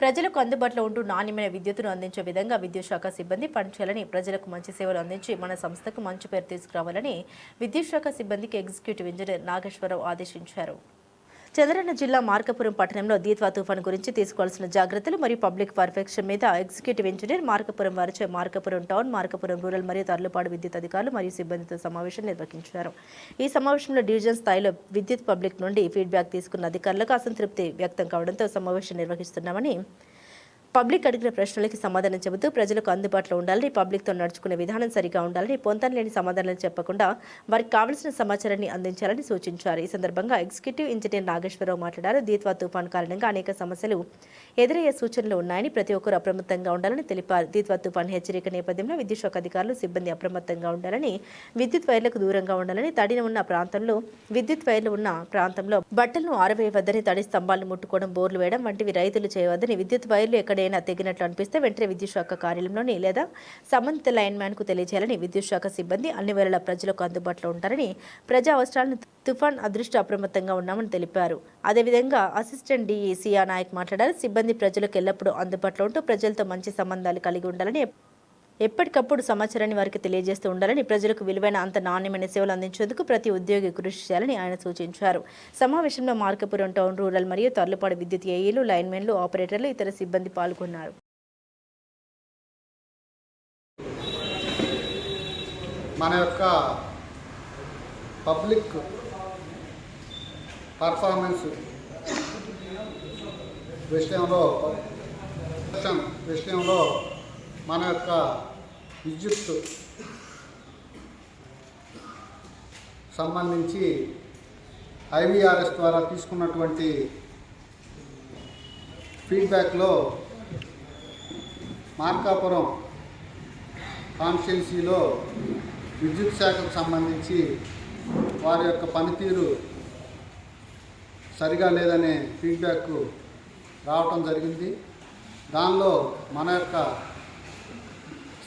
ప్రజలకు అందుబాటులో ఉంటూ నాణ్యమైన విద్యుత్తును అందించే విధంగా విద్యుత్ శాఖ సిబ్బంది పనిచేయాలని ప్రజలకు మంచి సేవలు అందించి మన సంస్థకు మంచి పేరు తీసుకురావాలని విద్యుత్ శాఖ సిబ్బందికి ఎగ్జిక్యూటివ్ ఇంజనీర్ నాగేశ్వరరావు ఆదేశించారు. చంద్రన్న జిల్లా మార్కపురం పట్టణంలో దీత్వా తుఫాన్ గురించి తీసుకోవాల్సిన జాగ్రత్తలు మరియు పబ్లిక్ పర్ఫెక్షన్ మీద ఎగ్జిక్యూటివ్ ఇంజనీర్ మార్కపురం వారిచే మార్కపురం టౌన్ మార్కపురం రూరల్ మరియు తర్లుపాడు విద్యుత్ అధికారులు మరియు సిబ్బందితో సమావేశం నిర్వహించారు. ఈ సమావేశంలో డివిజన్ స్థాయిలో విద్యుత్ పబ్లిక్ నుండి ఫీడ్బ్యాక్ తీసుకున్న అధికారులకు అసంతృప్తి వ్యక్తం కావడంతో సమావేశం నిర్వహిస్తున్నామని పబ్లిక్ అడిగిన ప్రశ్నలకి సమాధానం చెబుతూ ప్రజలకు అందుబాటులో ఉండాలని పబ్లిక్తో నడుచుకునే విధానం సరిగా ఉండాలని పొంతన లేని సమాధానాలు చెప్పకుండా వారికి కావలసిన సమాచారాన్ని అందించాలని సూచించారు. ఈ సందర్భంగా ఎగ్జిక్యూటివ్ ఇంజనీర్ నాగేశ్వరరావు మాట్లాడారు. దీత్వా తుఫాన్ కారణంగా అనేక సమస్యలు ఎదురయ్యే సూచనలు ఉన్నాయని ప్రతి ఒక్కరూ అప్రమత్తంగా ఉండాలని తెలిపారు. దీత్వా తుఫాన్ హెచ్చరిక నేపథ్యంలో విద్యుత్ శాఖ అధికారులు సిబ్బంది అప్రమత్తంగా ఉండాలని విద్యుత్ వైర్లకు దూరంగా ఉండాలని తడిన ఉన్న ప్రాంతంలో విద్యుత్ వైర్లు ఉన్న ప్రాంతంలో బట్టలను ఆరవేయవద్దని తడి స్తంభాలను ముట్టుకోవడం బోర్లు వేయడం వంటివి రైతులు చేయవద్దని విద్యుత్ వైర్లు ఎక్కడ ఎక్కడైనా తెగినట్లు అనిపిస్తే వెంటనే విద్యుత్ శాఖ కార్యాలయంలోని లేదా సంబంధిత లైన్ మ్యాన్కు తెలియజేయాలని విద్యుత్ శాఖ సిబ్బంది అన్ని వేళల ప్రజలకు అందుబాటులో ఉంటారని ప్రజా అవసరాలను తుఫాన్ అదృష్ట అప్రమత్తంగా ఉన్నామని తెలిపారు. అదేవిధంగా అసిస్టెంట్ డిఈ సియా నాయక్ మాట్లాడారు. సిబ్బంది ప్రజలకు ఎల్లప్పుడూ అందుబాటులో ఉంటూ ప్రజలతో మంచి సంబంధాలు కలిగి ఉండాలని ఎప్పటికప్పుడు సమాచారాన్ని వారికి తెలియజేస్తూ ఉండాలని ప్రజలకు విలువైన అంత నాణ్యమైన సేవలు అందించేందుకు ప్రతి ఉద్యోగి కృషి చేయాలని ఆయన సూచించారు. సమావేశంలో మార్కపురం టౌన్ రూరల్ మరియు తర్లుపాడు విద్యుత్ ఏఈలు లైన్మెన్లు ఆపరేటర్లు ఇతర సిబ్బంది పాల్గొన్నారు. మన యొక్క పబ్లిక్ పర్ఫార్మెన్స్ విషయంలో విషయంలో మన యొక్క విద్యుత్ సంబంధించి ఐవీఆర్ఎస్ ద్వారా తీసుకున్నటువంటి ఫీడ్బ్యాక్లో మార్కాపురం కాన్స్టిట్యున్సీలో విద్యుత్ శాఖకు సంబంధించి వారి యొక్క పనితీరు సరిగా లేదనే ఫీడ్బ్యాక్ రావటం జరిగింది. దానిలో మన యొక్క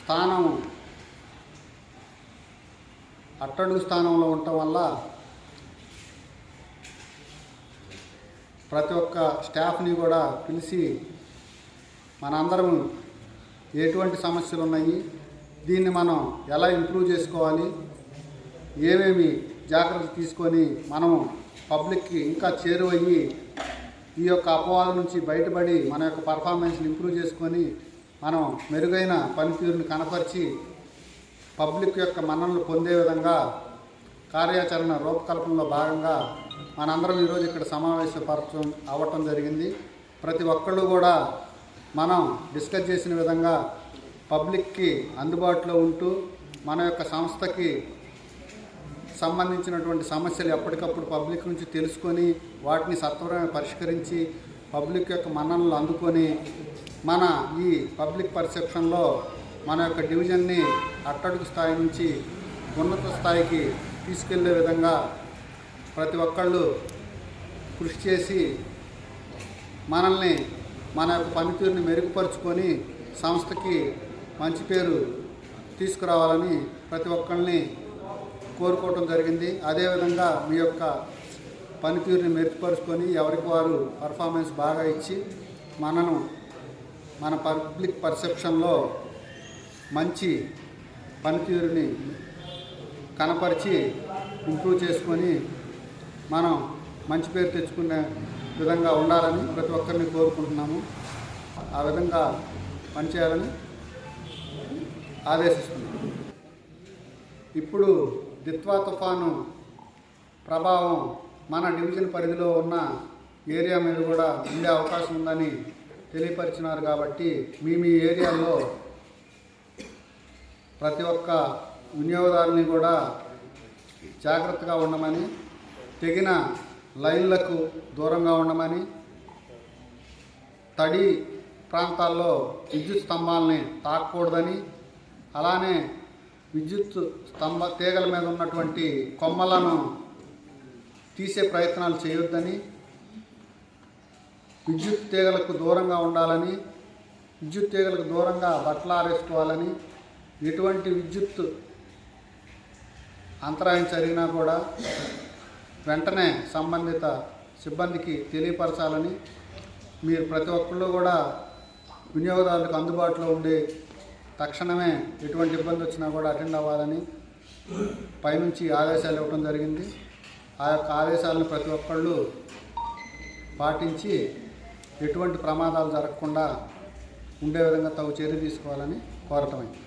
స్థానం. అట్టడుగు స్థానంలో ఉండటం వల్ల ప్రతి ఒక్క స్టాఫ్ని కూడా పిలిచి మనందరం ఎటువంటి సమస్యలు ఉన్నాయి దీన్ని మనం ఎలా ఇంప్రూవ్ చేసుకోవాలి ఏమేమి జాగ్రత్తలు తీసుకొని మనం పబ్లిక్కి ఇంకా చేరువయ్యి ఈ యొక్క అపవాదం నుంచి బయటపడి మన యొక్క పర్ఫార్మెన్స్ని ఇంప్రూవ్ చేసుకొని మనం మెరుగైన పనితీరుని కనపరిచి పబ్లిక్ యొక్క మన్ననలు పొందే విధంగా కార్యాచరణ రూపకల్పనలో భాగంగా మనందరం ఈరోజు ఇక్కడ సమావేశపరచడం అవ్వటం జరిగింది. ప్రతి ఒక్కళ్ళు కూడా మనం డిస్కస్ చేసిన విధంగా పబ్లిక్కి అందుబాటులో ఉంటూ మన యొక్క సంస్థకి సంబంధించినటువంటి సమస్యలు ఎప్పటికప్పుడు పబ్లిక్ నుంచి తెలుసుకొని వాటిని సత్వరమే పరిష్కరించి పబ్లిక్ యొక్క మన్ననలు అందుకొని మన ఈ పబ్లిక్ పర్సెప్షన్లో మన యొక్క డివిజన్ని అట్టడుగు స్థాయి నుంచి ఉన్నత స్థాయికి తీసుకెళ్ళే విధంగా ప్రతి ఒక్కళ్ళు కృషి చేసి మనల్ని మన యొక్క పనితీరుని మెరుగుపరుచుకొని సంస్థకి మంచి పేరు తీసుకురావాలని ప్రతి ఒక్కరిని కోరుకోవటం జరిగింది. అదేవిధంగా మీ యొక్క పనితీరుని మెరుగుపరుచుకొని ఎవరికి వారు పర్ఫార్మెన్స్ బాగా ఇచ్చి మనను మన పబ్లిక్ పర్సెప్షన్లో మంచి పనితీరుని కనపరిచి ఇంప్రూవ్ చేసుకొని మనం మంచి పేరు తెచ్చుకునే విధంగా ఉండాలని ప్రతి ఒక్కరిని కోరుకుంటున్నాము. ఆ విధంగా పనిచేయాలని ఆదేశిస్తున్నాము ఇప్పుడు దిత్వా తుఫాను ప్రభావం మన డివిజన్ పరిధిలో ఉన్న ఏరియా మీద కూడా ఉండే అవకాశం ఉందని తెలియపరిచినారు కాబట్టి మీ మీ ఏరియాలో ప్రతి ఒక్క వినియోగదారుని కూడా జాగ్రత్తగా ఉండమని తెగిన లైన్లకు దూరంగా ఉండమని తడి ప్రాంతాల్లో విద్యుత్ స్తంభాలని తాకూడదని అలానే విద్యుత్ స్తంభ తీగల మీద ఉన్నటువంటి కొమ్మలను తీసే ప్రయత్నాలు చేయొద్దని విద్యుత్ తీగలకు దూరంగా ఉండాలని విద్యుత్ తీగలకు దూరంగా బట్టలు ఆరేసుకోవాలని ఎటువంటి విద్యుత్ అంతరాయం జరిగినా కూడా వెంటనే సంబంధిత సిబ్బందికి తెలియపరచాలని మీరు ప్రతి ఒక్కళ్ళు కూడా వినియోగదారులకు అందుబాటులో ఉండి తక్షణమే ఎటువంటి ఇబ్బంది వచ్చినా కూడా అటెండ్ అవ్వాలని పైనుంచి ఆదేశాలు ఇవ్వడం జరిగింది. ఆ యొక్క ఆదేశాలను ప్రతి ఒక్కళ్ళు పాటించి ఎటువంటి ప్రమాదాలు జరగకుండా ఉండే విధంగా తగు చర్య తీసుకోవాలని కోరటమైంది.